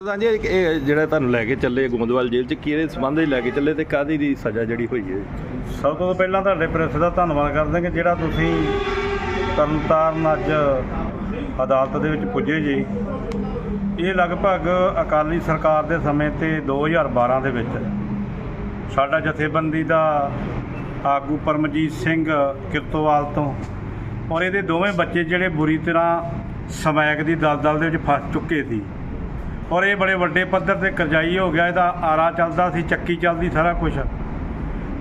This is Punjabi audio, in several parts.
ਤਾਂ ਇਹ- ਇਹ ਜਿਹੜਾ ਤੁਹਾਨੂੰ ਲੈ ਕੇ ਚੱਲੇ ਗੋਂਦਵਾਲ ਜੇਲ੍ਹ ਚ, ਕਿਹਦੇ ਸਬੰਧ ਵਿੱਚ ਲੈ ਕੇ ਚੱਲੇ ਤੇ ਕਾਦੀ ਦੀ ਸਜ਼ਾ ਜਿਹੜੀ ਹੋਈ ਹੈ? ਸਭ ਤੋਂ ਪਹਿਲਾਂ ਤੁਹਾਡੇ ਪ੍ਰੈਸ ਦਾ ਧੰਨਵਾਦ ਕਰਦੇ ਹਾਂ ਕਿ ਜਿਹੜਾ ਤੁਸੀਂ ਤਰਨਤਾਰਨ ਅੱਜ ਅਦਾਲਤ ਦੇ ਵਿੱਚ ਪੁੱਜੇ ਜੀ। ਇਹ ਲਗਭਗ ਅਕਾਲੀ ਸਰਕਾਰ ਦੇ ਸਮੇਂ ਤੇ 2012 ਦੇ ਵਿੱਚ ਸਾਡਾ ਜਥੇਬੰਦੀ ਦਾ ਆਗੂ ਪਰਮਜੀਤ ਸਿੰਘ ਕਿਰਤੋਵਾਲ ਤੋਂ ਔਰ ਇਹਦੇ ਦੋਵੇਂ ਬੱਚੇ ਜਿਹੜੇ ਬੁਰੀ ਤਰ੍ਹਾਂ ਸਮੈਕ ਦੀ ਦਲਦਲ ਦੇ ਵਿੱਚ ਫਸ ਚੁੱਕੇ ਸੀ। ਔਰ ਇਹ ਬੜੇ ਵੱਡੇ ਪੱਧਰ ਤੇ ਕਰਜ਼ਾਈ ਹੋ ਗਿਆ, ਇਹਦਾ ਆਰਾ ਚੱਲਦਾ ਸੀ, ਚੱਕੀ ਚੱਲਦੀ ਸਾਰਾ ਕੁਝ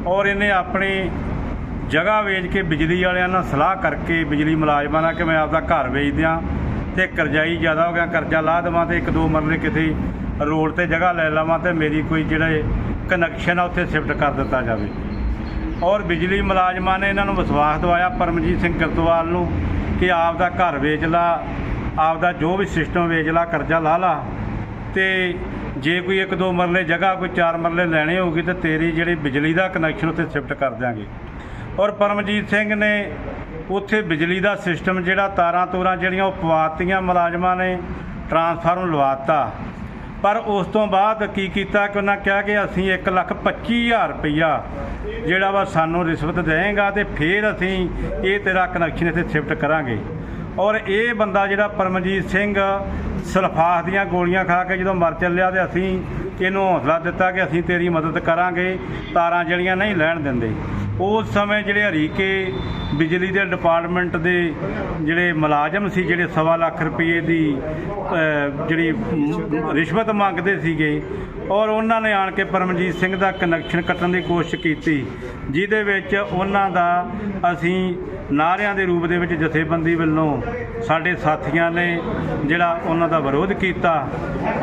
ਔਰ ਇਹਨੇ ਆਪਣੀ ਜਗ੍ਹਾ ਵੇਚ ਕੇ ਬਿਜਲੀ ਵਾਲਿਆਂ ਨਾਲ ਸਲਾਹ ਕਰਕੇ ਬਿਜਲੀ ਮੁਲਾਜ਼ਮਾਂ ਨਾਲ ਕਿ ਮੈਂ ਆਪਦਾ ਘਰ ਵੇਚ ਦਿਆਂ ਤੇ ਕਰਜ਼ਾਈ ਜ਼ਿਆਦਾ ਹੋ ਗਿਆ, ਕਰਜ਼ਾ ਲਾ ਦੇਵਾਂ ਤੇ ਇੱਕ ਦੋ ਮਰਲੇ ਕਿਤੇ ਰੋਡ ਤੇ ਜਗ੍ਹਾ ਲੈ ਲਵਾਂ ਤੇ ਮੇਰੀ ਕੋਈ ਜਿਹੜਾ ਕਨੈਕਸ਼ਨ ਆ ਉੱਥੇ ਸ਼ਿਫਟ ਕਰ ਦਿੱਤਾ ਜਾਵੇ। ਔਰ ਬਿਜਲੀ ਮੁਲਾਜ਼ਮਾਂ ਨੇ ਇਹਨਾਂ ਨੂੰ ਵਿਸ਼ਵਾਸ ਦਿਵਾਇਆ ਪਰਮਜੀਤ ਸਿੰਘ ਕਰਤਵਾਲ ਨੂੰ ਕਿ ਆਪਦਾ ਘਰ ਵੇਚ ਲਾ, ਆਪਦਾ ਜੋ ਵੀ ਸਿਸਟਮ ਵੇਚ ਲਾ, ਕਰਜ਼ਾ ਲਾ ਲਾ। ਤੇ ਜੇ ਕੋਈ ਇੱਕ ਦੋ ਮਰਲੇ ਜਗ੍ਹਾ ਕੋਈ ਚਾਰ ਮਰਲੇ ਲੈਣੇ ਹੋਗੀ ਤੇ ਤੇਰੀ ਜਿਹੜੀ ਬਿਜਲੀ ਦਾ ਕਨੈਕਸ਼ਨ ਉੱਥੇ ਸ਼ਿਫਟ ਕਰ ਦਿਆਂਗੇ। ਔਰ ਪਰਮਜੀਤ ਸਿੰਘ ਨੇ ਉੱਥੇ ਬਿਜਲੀ ਦਾ ਸਿਸਟਮ ਜਿਹੜਾ ਤਾਰਾਂ ਤੂਰਾਂ ਜਿਹੜੀਆਂ ਉਹ ਪਵਾਤੀਆਂ, ਮੁਲਾਜ਼ਮਾਂ ਨੇ ਟਰਾਂਸਫਾਰਮ ਲਵਾਤਾ। ਪਰ ਉਸ ਤੋਂ ਬਾਅਦ ਕੀ ਕੀਤਾ ਕਿ ਉਹਨਾਂ ਕਿਹਾ ਕਿ ਅਸੀਂ 1 ਲੱਖ 25000 ਰੁਪਈਆ ਜਿਹੜਾ ਵਾ ਸਾਨੂੰ ਰਿਸ਼ਵਤ ਦੇਵੇਗਾ ਤੇ ਫਿਰ ਅਸੀਂ ਇਹ ਤੇਰਾ ਕਨੈਕਸ਼ਨ ਇੱਥੇ ਸ਼ਿਫਟ ਕਰਾਂਗੇ। ਔਰ ਇਹ ਬੰਦਾ ਜਿਹੜਾ ਪਰਮਜੀਤ ਸਿੰਘ ਸਲਫਾਸ ਦੀਆਂ ਗੋਲੀਆਂ ਖਾ ਕੇ ਜਦੋਂ ਮਰ ਚੱਲਿਆ ਤੇ ਅਸੀਂ ਇਹਨੂੰ ਹੌਸਲਾ ਦਿੱਤਾ ਕਿ ਅਸੀਂ ਤੇਰੀ ਮਦਦ ਕਰਾਂਗੇ, ਤਾਰਾਂ ਜਿਹੜੀਆਂ ਨਹੀਂ ਲੈਣ ਦਿੰਦੇ। ਉਸ ਸਮੇਂ ਜਿਹੜੇ ਹਰੀਕੇ ਬਿਜਲੀ ਦੇ ਡਿਪਾਰਟਮੈਂਟ ਦੇ ਜਿਹੜੇ ਮੁਲਾਜ਼ਮ ਸੀ, ਜਿਹੜੇ ਸਵਾ ਲੱਖ ਰੁਪਏ ਦੀ ਜਿਹੜੀ ਰਿਸ਼ਵਤ ਮੰਗਦੇ ਸੀਗੇ, ਔਰ ਉਹਨਾਂ ਨੇ ਆਣ ਕੇ ਪਰਮਜੀਤ ਸਿੰਘ ਦਾ ਕਨੈਕਸ਼ਨ ਕੱਟਣ ਦੀ ਕੋਸ਼ਿਸ਼ ਕੀਤੀ, ਜਿਹਦੇ ਵਿੱਚ ਉਹਨਾਂ ਦਾ ਅਸੀਂ ਨਾਰਿਆਂ ਦੇ ਰੂਪ ਦੇ ਵਿੱਚ ਜਥੇਬੰਦੀ ਵੱਲੋਂ ਸਾਡੇ ਸਾਥੀਆਂ ਨੇ ਜਿਹੜਾ ਉਹਨਾਂ ਦਾ ਵਿਰੋਧ ਕੀਤਾ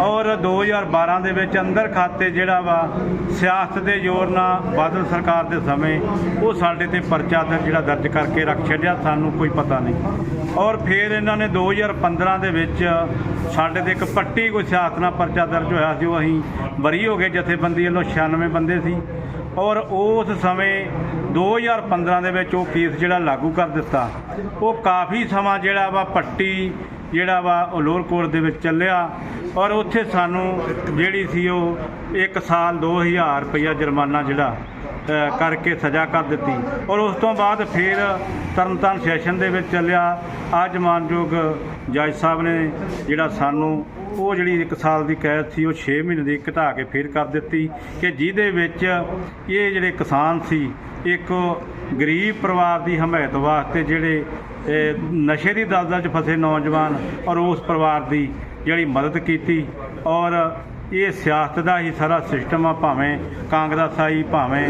ਔਰ 2012 ਦੇ ਵਿੱਚ ਅੰਦਰ ਖਾਤੇ ਜਿਹੜਾ ਵਾ ਸਿਆਸਤ ਦੇ ਜ਼ੋਰ ਨਾਲ ਬਾਦਲ ਸਰਕਾਰ ਦੇ ਸਮੇਂ ਉਹ ਸਾਡੇ ਤੇ ਪਰਚਾ ਦਰਜ ਜਿਹੜਾ ਦਰਜ ਕਰਕੇ ਰੱਖ ਛੱਡਿਆ, ਸਾਨੂੰ ਕੋਈ ਪਤਾ ਨਹੀਂ। ਔਰ ਫਿਰ ਇਹਨਾਂ ਨੇ 2015 ਦੇ ਵਿੱਚ ਸਾਡੇ ਤੇ ਇੱਕ ਪੱਟੀ ਕੋਈ ਸਿਆਸਤ ਨਾਲ ਪਰਚਾ ਦਰਜ ਹੋਇਆ ਸੀ, ਉਹ ਅਸੀਂ ਬਰੀ ਹੋ ਗਏ ਜਥੇਬੰਦੀ ਵੱਲੋਂ 96 ਬੰਦੇ ਸੀ। ਔਰ ਉਸ ਸਮੇਂ 2015 ਦੇ ਵਿੱਚ ਉਹ ਕੇਸ ਜਿਹੜਾ ਲਾਗੂ ਕਰ ਦਿੱਤਾ, ਉਹ ਕਾਫੀ ਸਮਾਂ ਜਿਹੜਾ ਵਾ ਪੱਟੀ ਜਿਹੜਾ ਵਾ ਉਹ ਲੋਅਰ ਕੋਰਟ ਦੇ ਵਿੱਚ ਚੱਲਿਆ ਔਰ ਉੱਥੇ ਸਾਨੂੰ ਜਿਹੜੀ ਸੀ ਉਹ 1 ਸਾਲ 2000 ਰੁਪਇਆ ਜੁਰਮਾਨਾ ਜਿਹੜਾ ਕਰਕੇ ਸਜ਼ਾ ਕਰ ਦਿੱਤੀ ਔਰ ਉਸ ਤੋਂ ਬਾਅਦ ਫਿਰ ਤਰਨਤਾਰਨ ਸੈਸ਼ਨ ਦੇ ਵਿੱਚ ਚੱਲਿਆ। ਅੱਜ ਮਾਨਯੋਗ ਜੱਜ ਸਾਹਿਬ ਨੇ ਜਿਹੜਾ ਸਾਨੂੰ ਉਹ ਜਿਹੜੀ 1 ਸਾਲ ਦੀ ਕੈਦ ਸੀ, ਉਹ 6 ਮਹੀਨੇ ਦੀ ਘਟਾ ਕੇ ਫੇਰ ਕਰ ਦਿੱਤੀ ਕਿ ਜਿਹਦੇ ਵਿੱਚ ਇਹ ਜਿਹੜੇ ਕਿਸਾਨ ਸੀ, ਇੱਕ ਗਰੀਬ ਪਰਿਵਾਰ ਦੀ ਹਮਾਇਤ ਵਾਸਤੇ ਜਿਹੜੇ ਨਸ਼ੇ ਦੀ ਦਲਦਲ 'ਚ ਫਸੇ ਨੌਜਵਾਨ ਔਰ ਉਸ ਪਰਿਵਾਰ ਦੀ ਜਿਹੜੀ ਮਦਦ ਕੀਤੀ ਔਰ ਇਹ ਸਿਆਸਤ ਦਾ ਹੀ ਸਾਰਾ ਸਿਸਟਮ ਆ ਭਾਵੇਂ ਕਾਂਗਰਸ ਆਈ, ਭਾਵੇਂ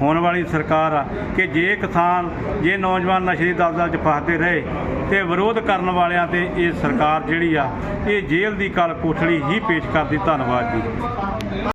ਹੋਣ ਵਾਲੀ ਸਰਕਾਰ ਆ, ਕਿ ਜੇ ਕਿਸਾਨ, ਜੇ ਨੌਜਵਾਨ ਨਸ਼ੇ ਦੀ ਦਲਦਲ 'ਚ ਫਸਦੇ ਰਹੇ ਤੇ ਵਿਰੋਧ ਕਰਨ ਵਾਲਿਆਂ ਤੇ ਇਹ ਸਰਕਾਰ ਜਿਹੜੀ ਆ, ਇਹ ਜੇਲ੍ਹ ਦੀ ਕਾਲ ਕੋਠੜੀ ਹੀ ਪੇਸ਼ ਕਰਦੀ। ਧੰਨਵਾਦ ਜੀ।